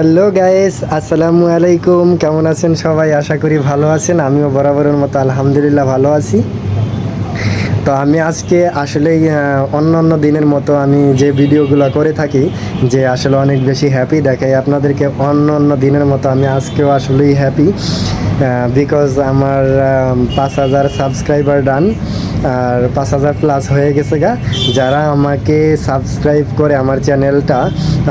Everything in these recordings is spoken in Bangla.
হ্যালো গাইস, আসসালামু আলাইকুম। কেমন আছেন সবাই? আশা করি ভালো আছেন। আমিও বরাবরের মতো আলহামদুলিল্লাহ ভালো আছি। তো আমি আজকে আসলে অন্য অন্য দিনের মতো আমি যে ভিডিওগুলো করে থাকি, যে আসলে অনেক বেশি হ্যাপি দেখাই আপনাদেরকে অন্য অন্য দিনের মতো আমি আজকেও আসলেই হ্যাপি বিকজ আমার পাঁচ হাজার সাবস্ক্রাইবার ডান আর পাঁচ হাজার প্লাস হয়ে গেছে গা। যারা আমাকে সাবস্ক্রাইব করে আমার চ্যানেলটা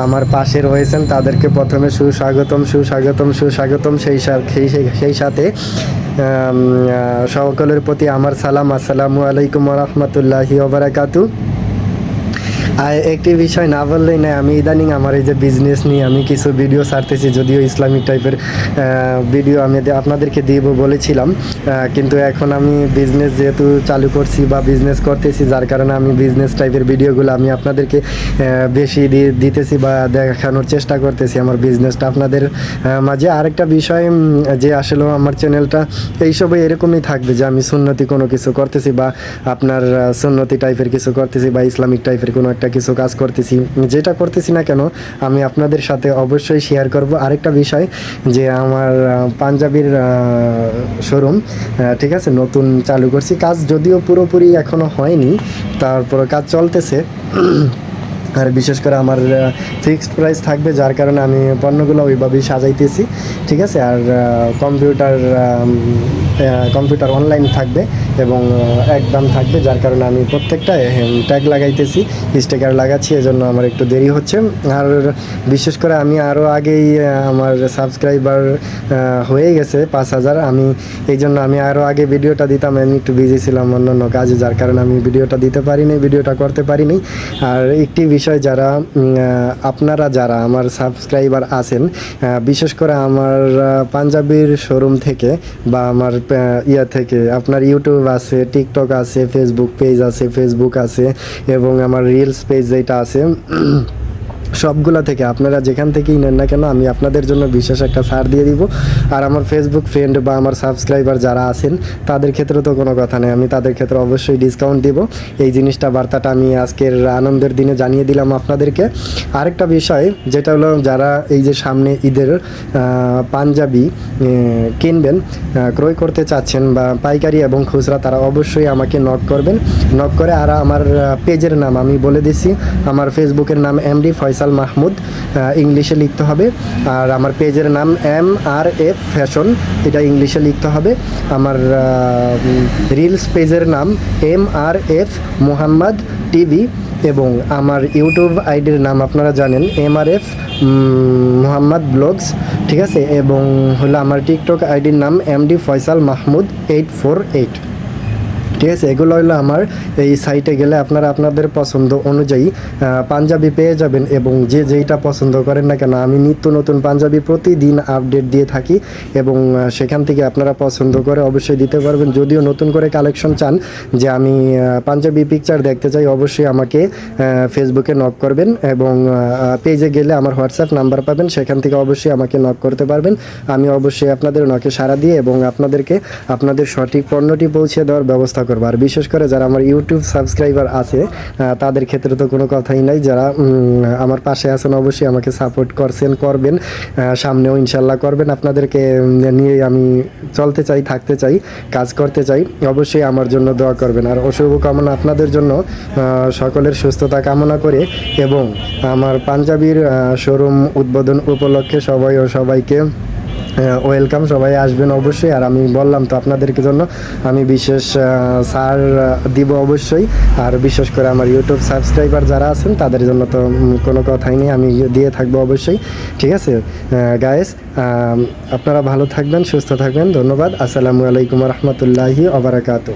আমার পাশে রয়েছেন, তাদেরকে প্রথমে সুস্বাগতম সুস্বাগতম সুস্বাগতম সেই সেই সাথে সকলের প্রতি আমার সালাম আসসালামু আলাইকুম রহমতুল্লাহি ওবরাকাতু আর একটি বিষয় না বললেই না আমি ইদানিং আমার এই যে বিজনেস নিয়ে আমি কিছু ভিডিও ছাড়তেছি, যদিও ইসলামিক টাইপের ভিডিও আমি আপনাদেরকে দিব বলেছিলাম কিন্তু এখন আমি বিজনেস যেহেতু চালু করছি বা বিজনেস করতেছি, যার কারণে আমি বিজনেস টাইপের ভিডিওগুলো আমি আপনাদেরকে বেশি দিতেছি বা দেখানোর চেষ্টা করতেছি আমার বিজনেসটা আপনাদের মাঝে। আরেকটা বিষয় যে আসলে আমার চ্যানেলটা এইসবে এরকমই থাকবে যে আমি সুন্নতি কোনো কিছু করতেছি বা আপনার সুন্নতি টাইপের কিছু করতেছি বা ইসলামিক টাইপের কোনো একটা কিছু কাজ করতেছি। যেটা করতেছি না কেন, আমি আপনাদের সাথে অবশ্যই শেয়ার করব আরেকটা বিষয় যে আমার পাঞ্জাবির শোরুম ঠিক আছে, নতুন চালু করছি। কাজ যদিও পুরোপুরি এখনও হয়নি তারপর কাজ চলতেছে। আর বিশেষ করে আমার ফিক্সড প্রাইস থাকবে, যার কারণে আমি পণ্যগুলো ওইভাবেই সাজাইতেছি, ঠিক আছে? আর কম্পিউটার কম্পিউটার অনলাইন থাকবে এবং একদম থাকবে, যার কারণে আমি প্রত্যেকটা ট্যাগ লাগাইতেছি স্টিকার লাগাচ্ছি, এজন্য আমার একটু দেরি হচ্ছে। আর বিশেষ করে আমি আরও আগেই আমার সাবস্ক্রাইবার হয়ে গেছে পাঁচ হাজার। আমি, এই জন্য আমি আরও আগে ভিডিওটা দিতাম, আমি একটু বিজি ছিলাম অন্য অন্য কাজে, যার কারণে আমি ভিডিওটা দিতে পারিনি, ভিডিওটা করতে পারিনি। আর একটি বিষয় যারা আপনারা যারা আমার সাবস্ক্রাইবার আছেন বিশেষ করে আমার পাঞ্জাবির শোরুম থেকে বা আমার ইয়া থেকে, আপনার ইউটিউব আছে টিকটক আছে ফেসবুক পেজ আছে ফেসবুক আছে এবং আমার রিলস পেজ যেটা আছে সবগুলা থেকে আপনারা যেখান থেকেই নেন না কেন, আমি আপনাদের জন্য বিশেষ একটা ছাড় দিয়ে দিব। আর আমার ফেসবুক ফ্রেন্ড বা আমার সাবস্ক্রাইবার যারা আছেন, তাদের ক্ষেত্রে তো কোনো কথা নেই। আমি তাদের ক্ষেত্রে অবশ্যই ডিসকাউন্ট দিব। এই জিনিসটা, বার্তাটা আমি আজকের আনন্দের দিনে জানিয়ে দিলাম আপনাদেরকে। আরেকটা বিষয়, যেটা হলো যারা এই যে সামনে ঈদের পাঞ্জাবি কিনবেন ক্রয় করতে চাচ্ছেন বা পাইকারি এবং খুচরা, তারা অবশ্যই আমাকে নক করবেন। নক করে, আর আমার পেজের নাম আমি বলে দিছি। আমার ফেসবুকের নাম এমডি ফয়সাল মাহমুদ ইংলিশে লিখতে হবে। আর আমার পেজের নাম এম আর এফ ফ্যাশন, এটা ইংলিশে লিখতে হবে। আমার রিলস পেজের নাম M R F Mohammad TV এবং আমার ইউটিউব আইডির নাম আপনারা জানেন M R F Mohammad blogs, ঠিক আছে? এবং হলো আমার টিকটক আইডির নাম MD Faisal Mahmud, eight four eight. ঠিক আছে, এগুলো হলো আমার এই সাইটে গেলে আপনারা আপনাদের পছন্দ অনুযায়ী পাঞ্জাবি পেয়ে যাবেন এবং যে যেইটা পছন্দ করেন না কেন, আমি নিত্য নতুন পাঞ্জাবি প্রতিদিন আপডেট দিয়ে থাকি এবং সেখান থেকে আপনারা পছন্দ করে অবশ্যই দিতে পারবেন। যদিও নতুন করে কালেকশন চান যে আমি পাঞ্জাবি পিকচার দেখতে চাই, অবশ্যই আমাকে ফেসবুকে নক করবেন এবং পেজে গেলে আমার হোয়াটসঅ্যাপ নাম্বার পাবেন, সেখান থেকে অবশ্যই আমাকে নক করতে পারবেন। আমি অবশ্যই আপনাদের নকে সাড়া দিয়ে এবং আপনাদেরকে, আপনাদের সঠিক পণ্যটি পৌঁছে দেওয়ার ব্যবস্থা করব। আর বিশেষ করে যারা আমার ইউটিউব সাবস্ক্রাইবার আছে তাদের ক্ষেত্রে তো কোনো কথাই নাই। যারা আমার পাশে আছেন, অবশ্যই আমাকে সাপোর্ট করছেন, করবেন। সামনেও ইনশাল্লাহ করবেন। আপনাদেরকে নিয়ে আমি চলতে চাই, থাকতে চাই, কাজ করতে চাই। অবশ্যই আমার জন্য দোয়া করবেন। আর অশুভ কামনা আপনাদের জন্য সকলের সুস্থতা কামনা করে। এবং আমার পাঞ্জাবির শোরুম উদ্বোধন উপলক্ষে সবাই ও সবাইকে ওয়েলকাম সবাই আসবেন অবশ্যই। আর আমি বললাম তো আপনাদেরকে জন্য, আমি বিশেষ সার দিব অবশ্যই। আর বিশেষ করে আমার ইউটিউব সাবস্ক্রাইবার যারা আছেন, তাদের জন্য তো কোনো কথাই নেই, আমি দিয়ে থাকব অবশ্যই। ঠিক আছে? গায়েস আপনারা ভালো থাকবেন, সুস্থ থাকবেন। ধন্যবাদ। আসসালামু আলাইকুম রহমতুল্লাহি আবরাকাতু